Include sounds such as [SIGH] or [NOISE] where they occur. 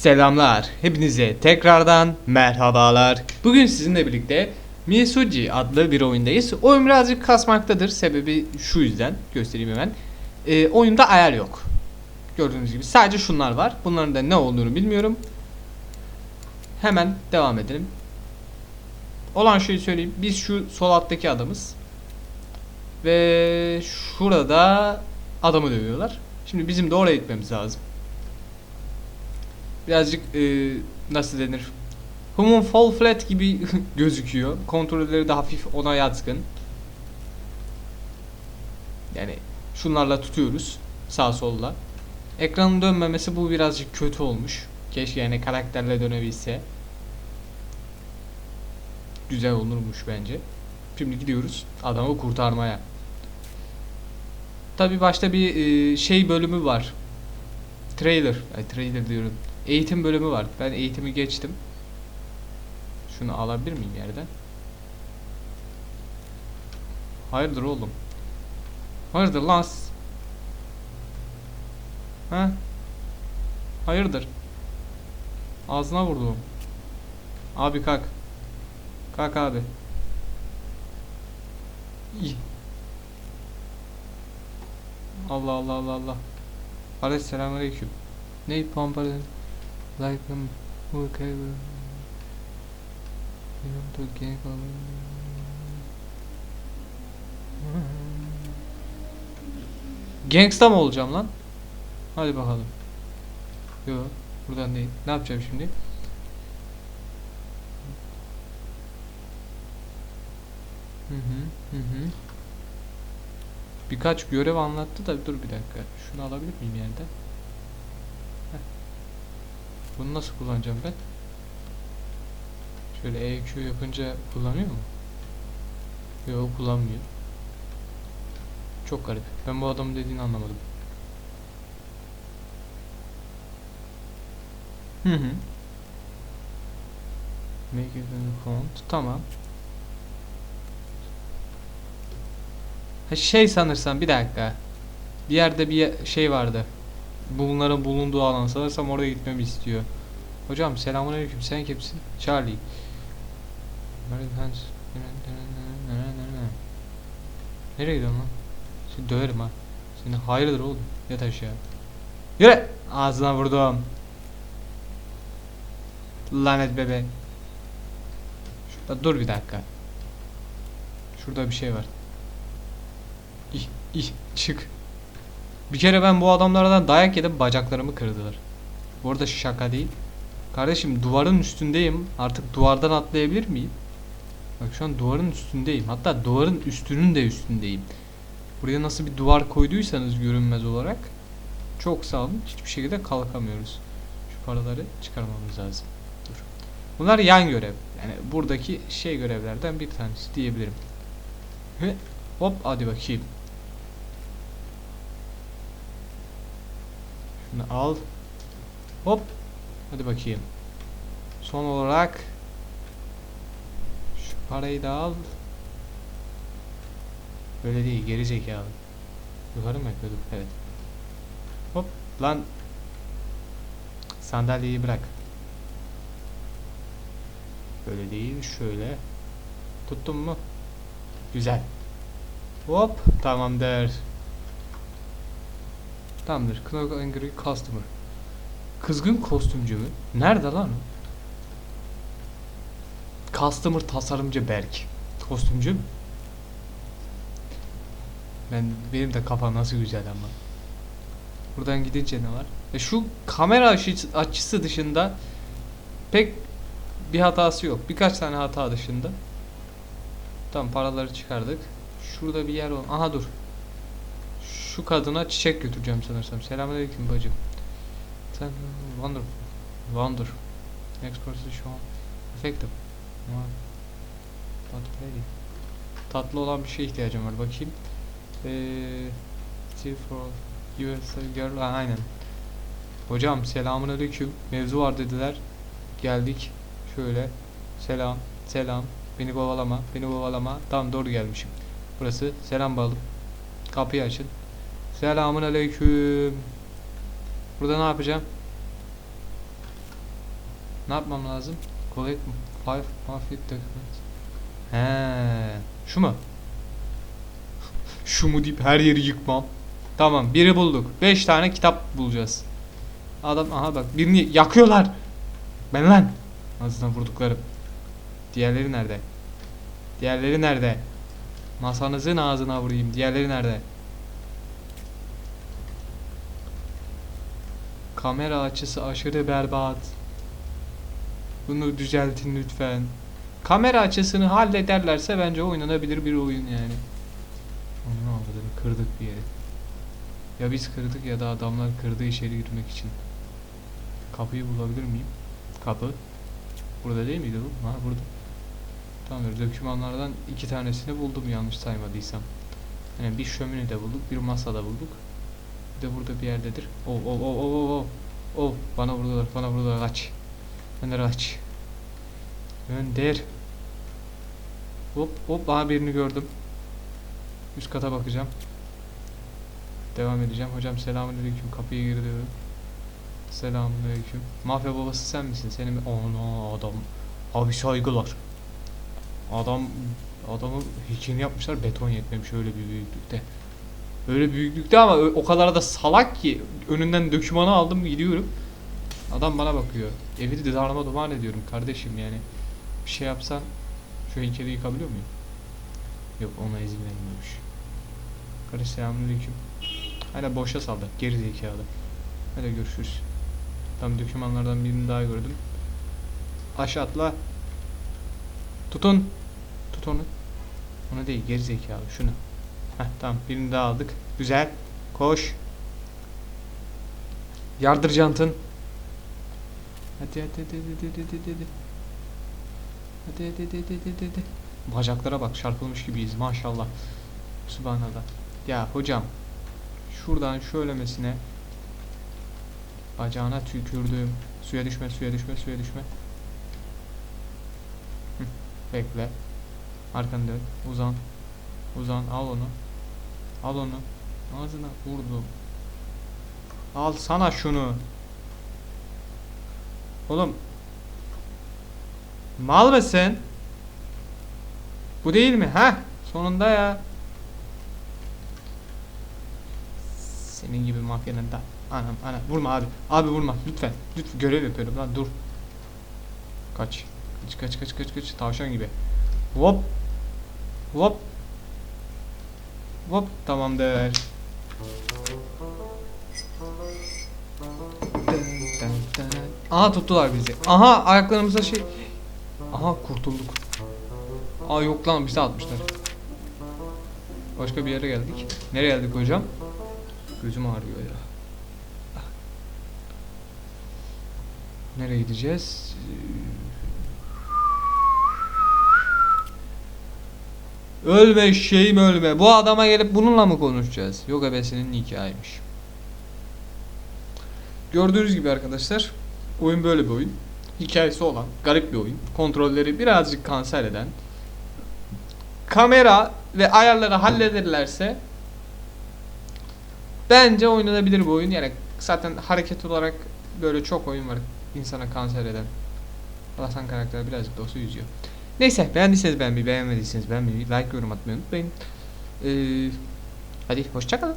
Selamlar. Hepinize tekrardan merhabalar. Bugün sizinle birlikte Misuji adlı bir oyundayız. Oyun birazcık kasmaktadır. Sebebi şu yüzden. Göstereyim hemen. Ee, oyunda ayar yok. Gördüğünüz gibi sadece şunlar var. Bunların da ne olduğunu bilmiyorum. Hemen devam edelim. Olan şeyi söyleyeyim. Biz şu sol alttaki adamız. Ve şurada adamı dövüyorlar. Şimdi bizim de oraya gitmemiz lazım. Birazcık e, nasıl denir? Human Fall Flat gibi [LAUGHS] gözüküyor. Kontrolleri de hafif ona yatkın. Yani şunlarla tutuyoruz sağ solla. Ekranın dönmemesi bu birazcık kötü olmuş. Keşke yani karakterle dönebilse. Güzel olurmuş bence. Şimdi gidiyoruz adamı kurtarmaya. Tabi başta bir e, şey bölümü var. Trailer. Ay trailer diyorum. Eğitim bölümü var. Ben eğitimi geçtim. Şunu alabilir miyim yerden? Hayırdır oğlum? Hayırdır lan? Ha? Hayırdır? Ağzına vurdum. Abi kalk. Kalk abi. İyi. Allah Allah Allah Allah. Kardeş selamünaleyküm. Ne pompalı? Like them care. You know to get Gangsta mı olacağım lan? Hadi bakalım. Yo, buradan değil. Ne yapacağım şimdi? Hı hı hı hı. Birkaç görev anlattı da dur bir dakika. Şunu alabilir miyim yerden? Bunu nasıl kullanacağım ben? Şöyle EQ yapınca kullanıyor mu? Yok kullanmıyor. Çok garip. Ben bu adamın dediğini anlamadım. Hı hı. Make it a font. Tamam. Ha şey sanırsam bir dakika. Bir yerde bir şey vardı. Bunların bulunduğu alan sanırsam oraya gitmemi istiyor. Hocam selamünaleyküm. Sen kimsin? Charlie. Nereye gidiyorsun lan? Seni döverim ha. Seni hayırdır oğlum? Yat aşağı. Yürü! Ağzına vurdum. Lanet bebe. Şurada dur bir dakika. Şurada bir şey var. İh, ih, çık. Bir kere ben bu adamlardan dayak yedim bacaklarımı kırdılar. Bu arada şaka değil. Kardeşim duvarın üstündeyim. Artık duvardan atlayabilir miyim? Bak şu an duvarın üstündeyim. Hatta duvarın üstünün de üstündeyim. Buraya nasıl bir duvar koyduysanız görünmez olarak çok sağ olun. Hiçbir şekilde kalkamıyoruz. Şu paraları çıkarmamız lazım. Dur. Bunlar yan görev. Yani buradaki şey görevlerden bir tanesi diyebilirim. Hop hadi bakayım. Şunu al. Hop. Hadi bakayım. Son olarak şu parayı da al. Böyle değil geri zekalı. Yukarı mı yapıyorduk? Evet. Hop lan. Sandalyeyi bırak. Böyle değil şöyle. Tuttun mu? Güzel. Hop tamamdır. Tamamdır. Knock Angry Customer. Kızgın kostümcü mü? Nerede lan o? Customer tasarımcı Berk. Kostümcü mü? Ben benim de kafam nasıl güzel ama. Buradan gidince ne var? E şu kamera açı- açısı dışında pek bir hatası yok. Birkaç tane hata dışında. Tamam paraları çıkardık. Şurada bir yer ol. Aha dur. Şu kadına çiçek götüreceğim sanırsam. Selamünaleyküm bacım. Sen wonderful. Wonder. Next person şu an. Effective. Tatlı olan bir şeye ihtiyacım var. Bakayım. Eee for USA girl. Ha, aynen. Hocam selamünaleyküm. Mevzu var dediler. Geldik. Şöyle. Selam. Selam. Beni kovalama. Beni kovalama. Tamam doğru gelmişim. Burası. Selam balım. Kapıyı açın. Selamun aleyküm. Burada ne yapacağım? Ne yapmam lazım? Collect five mafia documents. He, şu mu? [LAUGHS] şu mu deyip her yeri yıkmam. Tamam, biri bulduk. 5 tane kitap bulacağız. Adam aha bak birini yakıyorlar. Ben lan. Ağzına vurduklarım. Diğerleri nerede? Diğerleri nerede? Masanızın ağzına vurayım. Diğerleri nerede? Kamera açısı aşırı berbat. Bunu düzeltin lütfen. Kamera açısını hallederlerse bence oynanabilir bir oyun yani. Onu avradını kırdık bir yeri. Ya biz kırdık ya da adamlar kırdı içeri girmek için. Kapıyı bulabilir miyim? Kapı. Burada değil miydi bu? Ha burada. Tamamdır. Dokümanlardan iki tanesini buldum yanlış saymadıysam. Yani bir şömine de bulduk, bir masa da bulduk. De burada bir yerdedir. Oh oh oh oh oh oh. Oh bana vurdular, bana vurdular. Aç. Önder aç. Önder. Hop hop aha birini gördüm. Üst kata bakacağım. Devam edeceğim. Hocam selamünaleyküm. Kapıyı geri diyorum. Selamünaleyküm. Mafya babası sen misin? Senin mi? Ana adam. Abi saygılar. Adam adamın heykelini yapmışlar beton yetmemiş öyle bir büyüklükte. Öyle büyüklükte ama o kadar da salak ki önünden dökümanı aldım gidiyorum. Adam bana bakıyor. Evi de darma duman ediyorum kardeşim yani. Bir şey yapsan şu heykeli yıkabiliyor muyum? Yok ona izin vermiyormuş. Kardeş selamünaleyküm. Hala boşa saldı. Geri zekalı. Hadi görüşürüz. Tam dokümanlardan birini daha gördüm. Aşağı atla. Tutun. Tut onu. Onu değil geri zekalı şunu. Heh tamam birini daha aldık. Güzel. Koş. Yardır hadi hadi hadi hadi hadi hadi. Hadi hadi hadi hadi hadi hadi. Bacaklara bak çarpılmış gibiyiz maşallah. Subhanallah. Ya hocam şuradan şöylemesine bacağına tükürdüm. Suya düşme suya düşme suya düşme. Hı, Bekle. Arkanı dön. Uzan. Uzan. Al onu. Al onu. Ağzına vurdum. Al sana şunu. Oğlum. Mal mısın? Bu değil mi? Ha? Sonunda ya. Senin gibi mafyanın da. Anam anam vurma abi. Abi vurma lütfen. Lütfen görev yapıyorum lan dur. Kaç. Kaç kaç kaç kaç kaç. Tavşan gibi. Hop. Hop. Hop tamamdır. Aha tuttular bizi. Aha ayaklarımıza şey. Aha kurtulduk. Aa yok lan bizi atmışlar. Başka bir yere geldik. Nereye geldik hocam? Gözüm ağrıyor ya. Nereye gideceğiz? Ölme şeyim ölme. Bu adama gelip bununla mı konuşacağız? Yok ebesinin hikayeymiş. Gördüğünüz gibi arkadaşlar oyun böyle bir oyun. Hikayesi olan garip bir oyun. Kontrolleri birazcık kanser eden. Kamera ve ayarları hallederlerse bence oynanabilir bu oyun. Yani zaten hareket olarak böyle çok oyun var insana kanser eden. Allah'tan karakter birazcık da olsa yüzüyor. Neyse beğendiyseniz beğenmeyi, beğenmediyseniz beğenmeyi, like yorum atmayı unutmayın. Ee, hadi hoşçakalın.